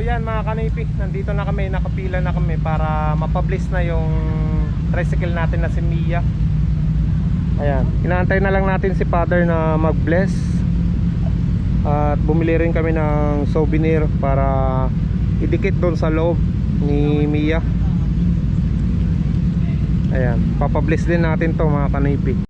So yan mga kanipi, nandito na kami, nakapila na kami para mapublish na yung tricycle natin na si Mia. Ayan, inaantay na lang natin si father na mag-bless. At bumili rin kami ng souvenir para idikit doon sa loob ni Mia. Ayan, papabliss din natin to mga kanipi.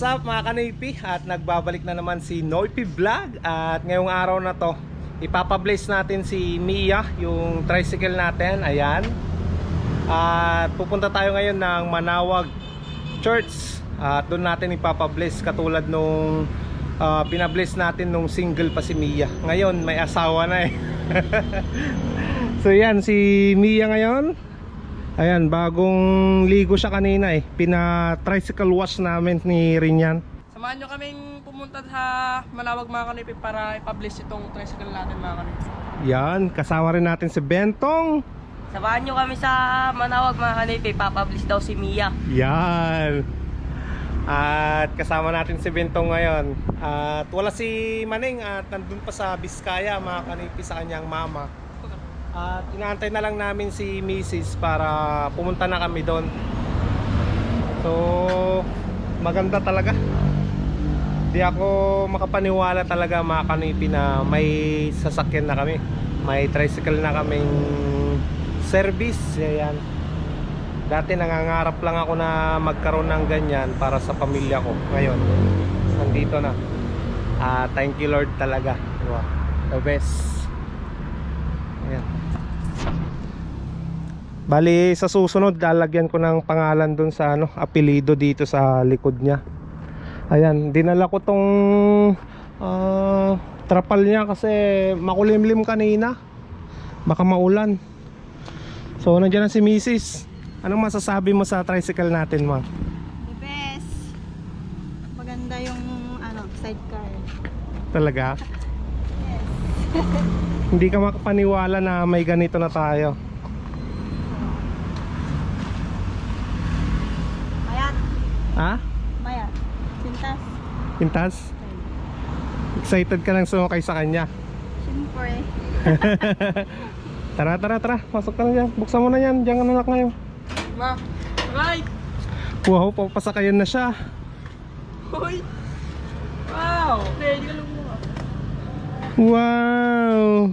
What's up mga kanipi at nagbabalik na naman si Noipi Vlog. At ngayong araw na to ipapabliss natin si Mia yung tricycle natin. Ayan. At pupunta tayo ngayon ng Manawag Church. At doon natin ipapabliss katulad nung uh, pinabliss natin nung single pa si Mia. Ngayon may asawa na eh. So yan si Mia ngayon Ayan, bagong ligo siya kanina eh. Pina-tricycle wash namin ni Rinyan. Samahan nyo kaming pumunta sa Manawag mga kanipi para i-publish itong tricycle natin mga kanipi. Yan, kasama rin natin si Bentong. Samahan nyo kami sa Manawag mga kanipi, papublish daw si Mia. Yan. At kasama natin si Bentong ngayon. At wala si Maning at nandun pa sa Biskaya mga kanipi sa kanyang mama. At inaantay na lang namin si Mrs. para pumunta na kami doon. So, maganda talaga. Di ako makapaniwala talaga mga kanipi na may sasakyan na kami. May tricycle na kaming service. Ayan. Dati nangangarap lang ako na magkaroon ng ganyan para sa pamilya ko. Ngayon, nandito na. Ah, thank you Lord talaga. Wow. The best. Ayan. Bali sa susunod lalagyan ko ng pangalan dun sa ano, apelido dito sa likod niya. Ayan, dinala ko tong ah, trapal niya kasi makulimlim kanina. Baka maulan. So nandiyan na si Mrs. Anong masasabi mo sa tricycle natin, ma? The best. Maganda yung ano, sidecar. Talaga? Hindi ka makapaniwala na may ganito na tayo. Ha? Mayat. Sintas. Pintas? Excited ka lang sumakay sa kanya. Siyempre. Tara, tara, tara. Pasok ka na dyan. Buksan mo na yan. Diyan ka na ngayon. Ma, right! Wow, papasakayan na siya. Hoy! Wow! Ready ka lang mo. Wow!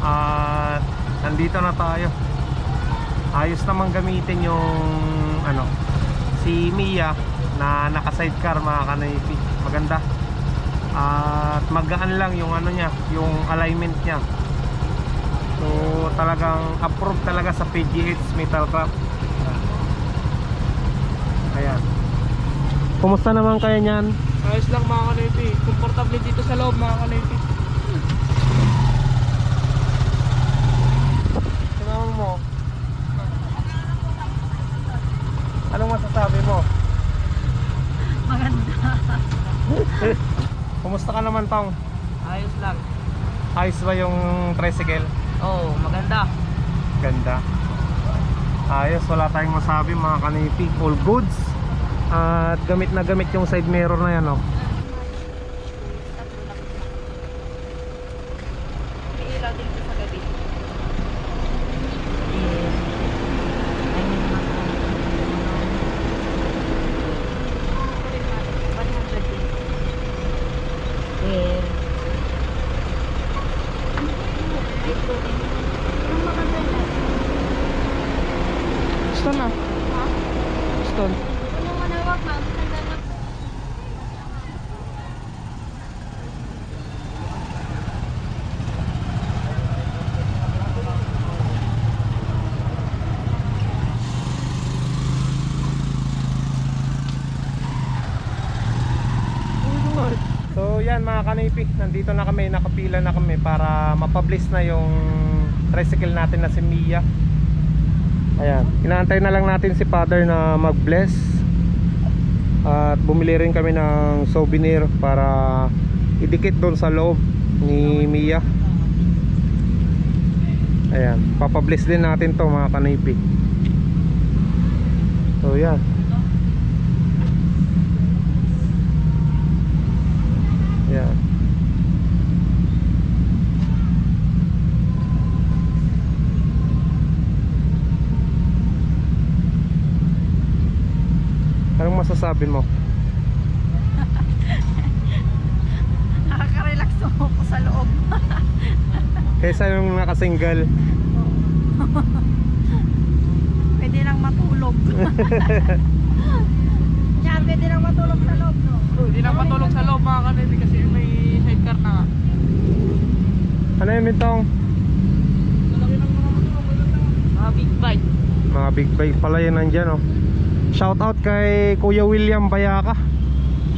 At nandito na tayo. Ayos naman gamitin yung ano si Mia na naka sidecar mga kanipi. Maganda. At magaan lang yung ano niya, yung alignment niya. So talagang approved talaga sa PGH Metalcraft. Ayan. Kumusta naman kayo niyan? Ayos lang mga kanipi. Komportable dito sa loob mga kanipi. Mo? Anong masasabi mo? Maganda. Kumusta ka naman tong? Ayos lang. Ayos ba yung tricycle? Oo, maganda. Ganda. Ayos, wala tayong masabi mga kanipi. All goods. At gamit na gamit yung side mirror na yan, oh. May ilaw din sa gabi. Stone na. Stone. So yan mga kanipi, nandito na kami, nakapila na kami para mapublish na yung tricycle natin na si Mia. Ayan, inaantay na lang natin si father na mag-bless. At bumili rin kami ng souvenir para idikit doon sa loob ni Mia. Ayan, papabliss din natin to mga kanipi. So yan. Yan. Anong masasabi mo? Nakaka-relax ako sa loob. Kaysa yung nakasingle Pwede lang matulog. Yan, pwede lang matulog sa loob, no? Hindi na patulog sa loob mga kanipi kasi may sidecar na nga. Ano yung bintong? Lalaki ng mga lang. Big bike. Mga big bike pala yun nandyan oh. Shout out kay Kuya William Bayaka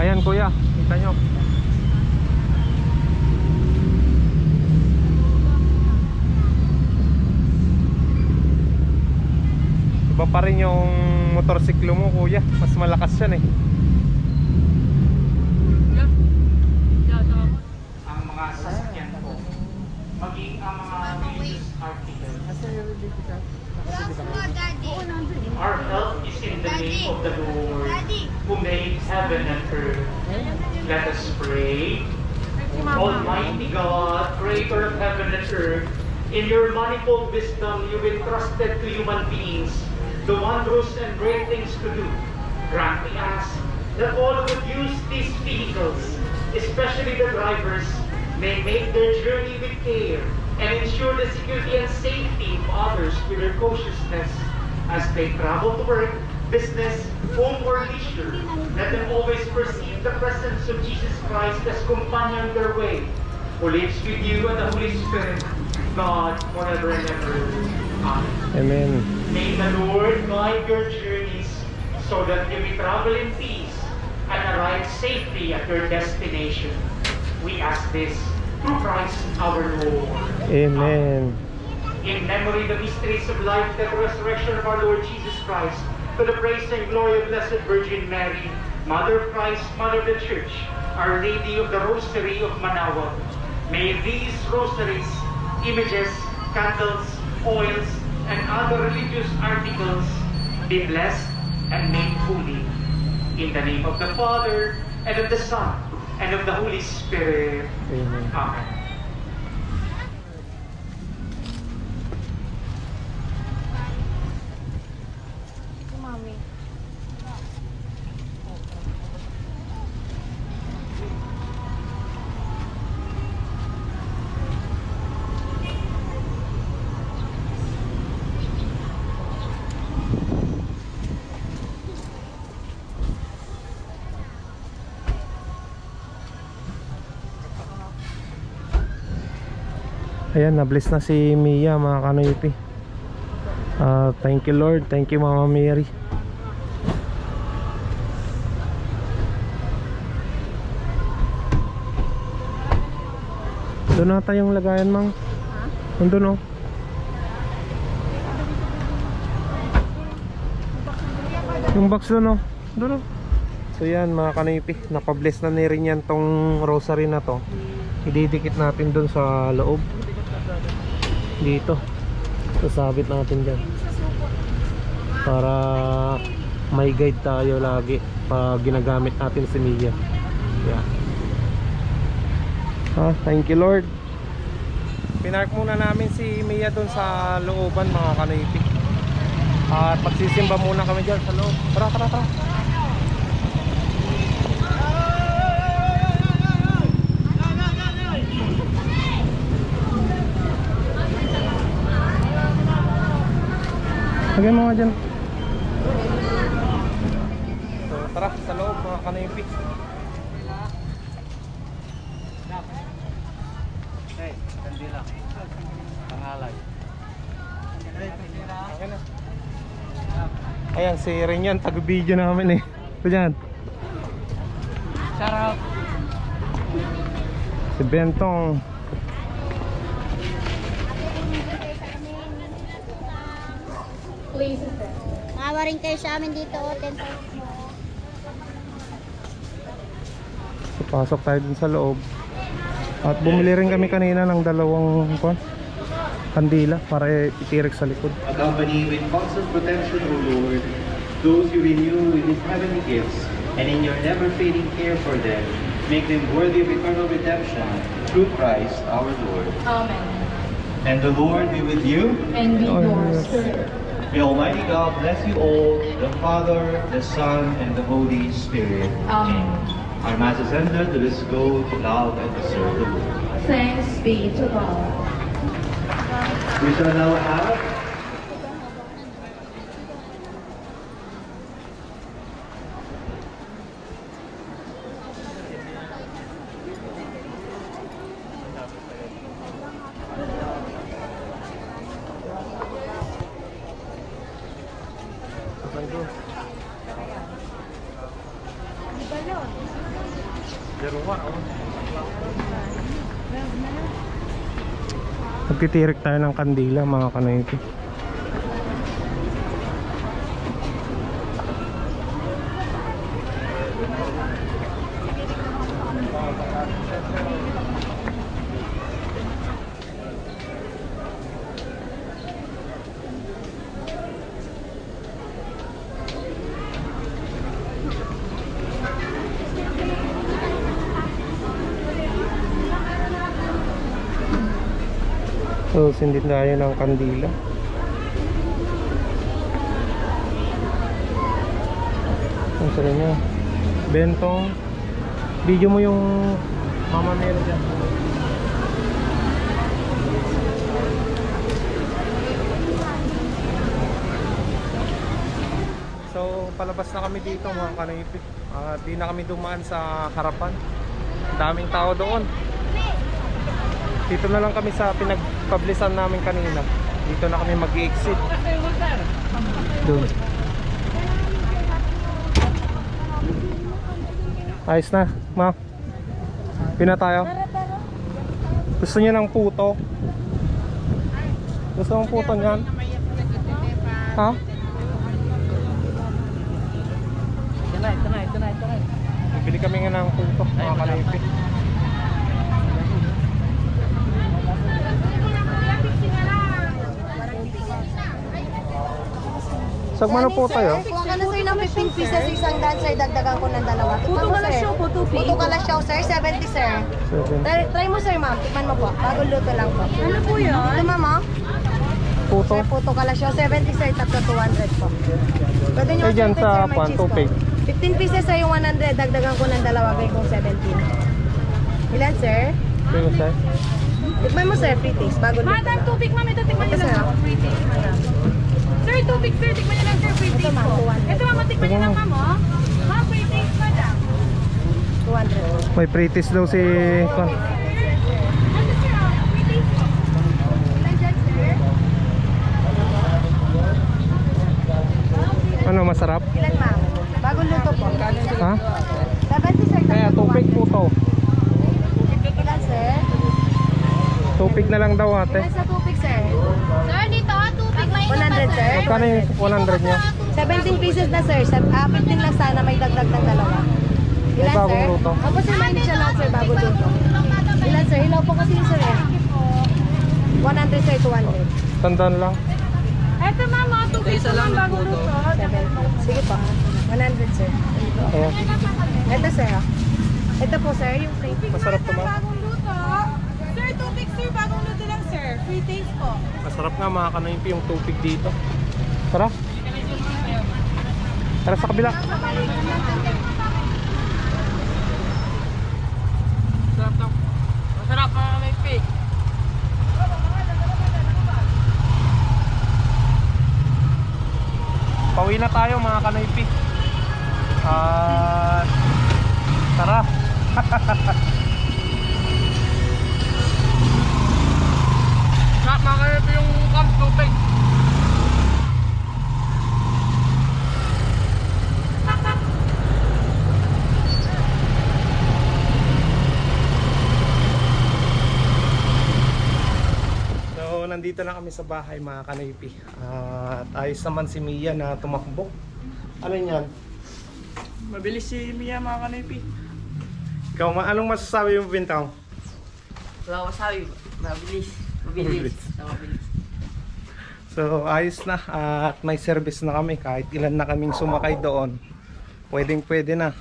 Ayan kuya, kita nyo. Iba pa rin yung motorsiklo mo kuya. Mas malakas yan eh. Ang mga sasakyan po, maging ang mga religious articles. Our help is in the name of the Lord, who made heaven and earth. Let us pray. Almighty God, creator of heaven and earth, in your manifold wisdom you entrusted to human beings the wondrous and great things to do. Grant we ask that all who use these vehicles, especially the drivers, may make their journey with care and ensure the security and safety of others with their cautiousness as they travel to work, business, home, or leisure. Let them always perceive the presence of Jesus Christ as companion on their way, who lives with you and the Holy Spirit, God, forever and ever. Amen. Amen May the Lord guide your journeys so that you may travel in peace and arrive safely at your destination. We ask this through Christ our Lord. Amen In memory of the mysteries of life, and resurrection of our Lord Jesus Christ, for the praise and glory of Blessed Virgin Mary, Mother of Christ, Mother of the Church, Our Lady of the Rosary of Manaoag. May these rosaries, images, candles, oils, and other religious articles be blessed and made holy. In the name of the Father, and of the Son, and of the Holy Spirit. Amen Amen. Ayan, na-bless na si Mia mga kanoypi. Ah, thank you Lord, thank you Mama Mary. Doon na tayong lagayan, Mang. Nandun, oh. Yung box doon, oh. Doon, oh. So yan, mga kanipi. Napabless na ni rin yan tong rosary na to. Ididikit natin doon sa loob. Dito. Sasabit natin dyan. Para may guide tayo lagi pag ginagamit natin si Mia. Yeah. Ah, thank you Lord. Pinark muna namin si Mia doon sa looban mga kanipi. At magsisimba muna kami dyan sa loob. Tara, tara, tara. Lagyan mo nga dyan. So, tara sa loob mga kanipi. Ayan na. Ayan, si Renyan, taga-video namin eh. Ito dyan. Shout out. Si Bentong. Maawa rin kayo sa amin dito, oh, 10 So, pasok tayo dun sa loob. At bumili rin kami kanina ng dalawang kwan, kandila para itirik sa likod. accompany with constant protection, O Lord, those you renew with His heavenly gifts, and in your never-fading care for them, make them worthy of eternal redemption through Christ our Lord. Amen. And the Lord be with you. And with Oh, your yes. spirit. May Almighty God bless you all, the Father, the Son, and the Holy Spirit. Amen. Our Mass is ended. Let us go to love and to serve the Lord. Thanks be to God. We shall now have Magtitirik tayo ng kandila mga kanayti. So, sindin tayo ng kandila. Ang sila niya. Bentong. Video mo yung mama meron dyan. So, palabas na kami dito mga kanipit. Ah, di na kami dumaan sa harapan. Daming tao doon. Dito na lang kami sa pinagpablisan namin kanina. Dito na kami mag-exit. Doon. Ayos na, ma. Pina tayo. Gusto niya ng puto? Gusto ng puto niyan? Ha? Tonight, tonight, tonight, tonight. Bili kami nga ng puto, mga kalipit. Sagmano po tayo? Kung ano sir ng 15 pieces isang daan sir, dagdagan ko ng dalawa. Puto kalasyaw, puto pi. Puto kalasyaw sir, 70 sir. Try, try mo sir ma'am, tikman mo po. Bagong luto lang po. Ano po yun? Ito ma'am oh. Puto? Sir, puto kalasyaw, 70 sir, tatlo 200 po. Pwede nyo Eh, dyan sir, sa po. tupig. 15 pieces sir yung 100, dagdagan ko ng dalawa kay kong 17. Ilan sir? Sino sir? Tikman mo sir, free taste, bagong luto Madam, lang. tubig ma'am. Ito, tikman sir. lang. oh. Free taste. Sir, tubig sir, tikman niyo lang sir, free taste po. Ito ma'am, tikman niyo lang ma'am oh. Ma'am, free taste pa lang. 200. May free daw si... Ano, oh? ano, masarap? Ilan ma'am? Bagong luto po. Ha? 70 sir. Kaya tubig po to. Ilan sir? Tubig na lang daw ate. Ilan sa tubig? Sir. Kano yung 100 nyo? 17 pieces na sir. Sa, ah, 15 lang sana may dagdag ng dalawa. May Ilan bagong sir? luto. Opo sir, mandi siya lahat sir, bagong luto. Ilan sir? Hilaw po kasi yun sir eh. 100 sir, 200. Tandaan lang. Eto mama, tubig Isa lang bagong nagluto. luto. 70. Sige po. 100 sir. Ayan. Ito sir ah. Ito po sir, yung plate. Masarap to ma. Bagong luto. Sir, tubig sir, bagong luto lang sir. Free taste po. Masarap nga mga kanaypi yung tupig dito. Tara. Tara sa kabila. Masarap to. Masarap mga kanaypi. Pauwi na tayo mga kanaypi. At tara. Masarap mga kanaypi yung camp tubig. So nandito na kami sa bahay mga kanaypi. At ayos naman si Mia na tumakbo. Ano yan? Mabilis si Mia mga kanaypi. Ikaw, ma- anong masasabi mo Bintang? Wala ko sabi. Mabilis. Mabilis. Mabilis. Mabilis. So ayos na at may service na kami kahit ilan na kaming sumakay doon. Pwedeng pwede na.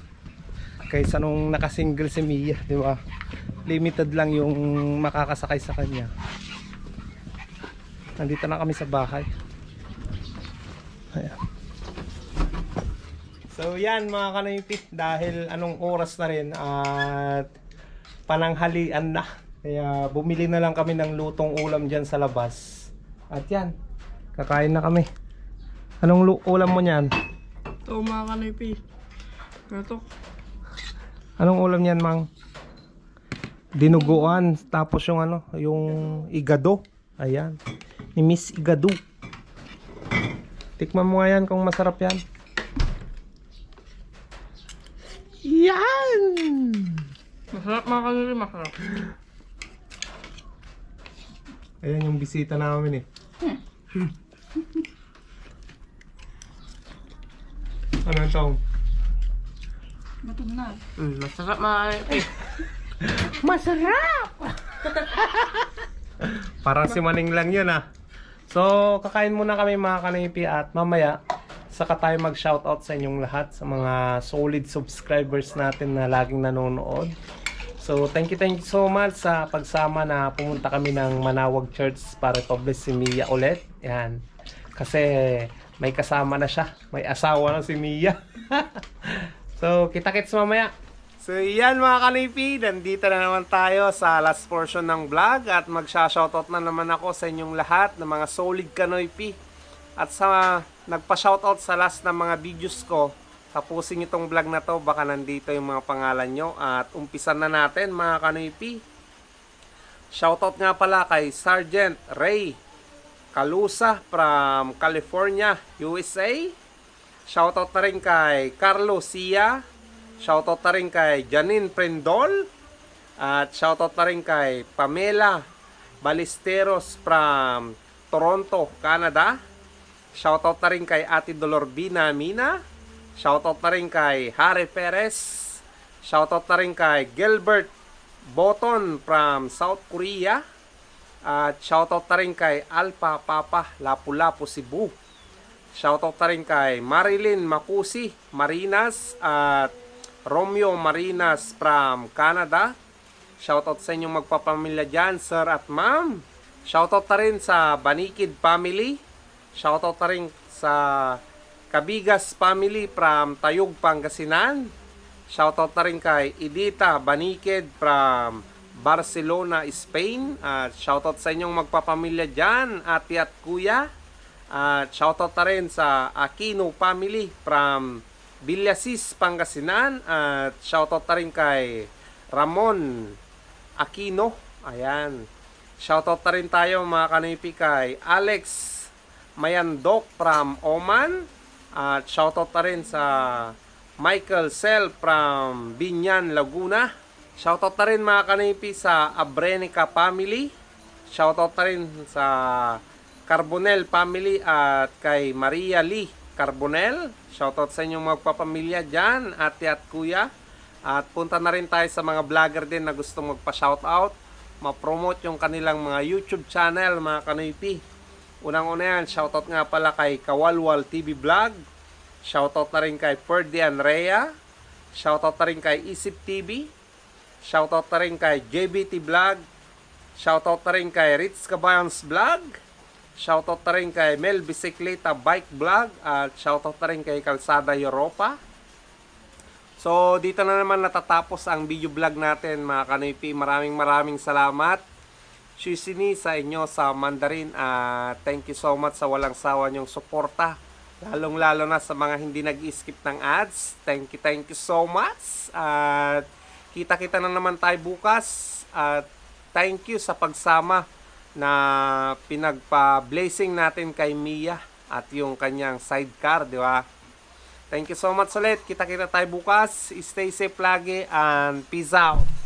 Kaysa nung nakasingle si Mia, di ba? Limited lang yung makakasakay sa kanya. Nandito na kami sa bahay. Ayan. So yan mga kanaypi dahil anong oras na rin at pananghalian na. Kaya bumili na lang kami ng lutong ulam dyan sa labas. At yan, kakain na kami. Anong ulam mo niyan? Ito mga kanaypi. Ito. Anong ulam niyan, Mang? Dinuguan, tapos yung ano, yung igado. Ayan. Ni Miss Igado. Tikman mo nga yan kung masarap yan. Yan! Masarap mga kanaypi, masarap. Ayan yung bisita namin eh. ano ito? Mm, masarap mga. Masarap! Parang si Maning lang yun ah. So, kakain muna kami mga kanipi at mamaya saka tayo mag-shoutout sa inyong lahat sa mga solid subscribers natin na laging nanonood. So, thank you, thank you so much sa pagsama na pumunta kami ng Manawag Church para i-publish si Mia ulit. Yan. Kasi may kasama na siya. May asawa na si Mia. so, kita-kits mamaya. So yan mga kanipi, nandito na naman tayo sa last portion ng vlog at magsha-shoutout na naman ako sa inyong lahat ng mga solid kanoypi. At sa nagpa-shoutout sa last ng mga videos ko, tapusin itong vlog na to, baka nandito yung mga pangalan nyo. At umpisan na natin mga kanoypi. Shoutout nga pala kay Sergeant Ray Calusa from California, USA. Shoutout na rin kay Carlo Sia. Shoutout na rin kay Janine Prendol. At shoutout na rin kay Pamela Balisteros from Toronto, Canada. Shoutout na rin kay Ate Dolorbina Mina. Shoutout na rin kay Harry Perez. Shoutout na rin kay Gilbert Boton from South Korea. At shoutout na rin kay Alpha Papa Lapu-Lapu Cebu. Shoutout na rin kay Marilyn Makusi Marinas at Romeo Marinas from Canada. Shoutout sa inyong magpapamilya dyan, sir at ma'am. Shoutout na rin sa Banikid family. Shoutout na rin sa Kabigas family from Tayug, Pangasinan. Shoutout na rin kay Edita Banikid from Barcelona, Spain. At shoutout sa inyong magpapamilya dyan, ate at kuya. At shoutout na rin sa Aquino family from Villasis, Pangasinan. At shoutout na rin kay Ramon Aquino. Ayan. Shoutout na rin tayo mga kanipi kay Alex Mayandok from Oman. At shoutout na rin sa Michael Sel from Binyan, Laguna. Shoutout na rin mga kanipi sa Abrenica family. Shoutout na rin sa Carbonel family at kay Maria Lee Carbonel. Shoutout sa inyong magpapamilya dyan, ate at kuya. At punta na rin tayo sa mga vlogger din na gustong magpa-shoutout. Ma-promote yung kanilang mga YouTube channel, mga kanipi. Unang-una yan, shoutout nga pala kay Kawalwal TV Vlog. Shoutout na rin kay Ferdy Rhea. Shoutout na rin kay Isip TV. Shoutout na rin kay JBT Vlog. Shoutout na rin kay Ritz Cabayans Vlog. Shoutout na rin kay Mel Bicicleta Bike Vlog. At shoutout na rin kay Kalsada Europa. So, dito na naman natatapos ang video vlog natin mga kanipi. Maraming maraming salamat. Shishini sa inyo sa Mandarin. at thank you so much sa walang sawa niyong suporta. Lalong lalo na sa mga hindi nag-skip ng ads. Thank you, thank you so much. At kita-kita na naman tayo bukas. At thank you sa pagsama na pinagpa-blessing natin kay Mia at yung kanyang sidecar, di ba? Thank you so much ulit. Kita-kita tayo bukas. Stay safe lagi and peace out.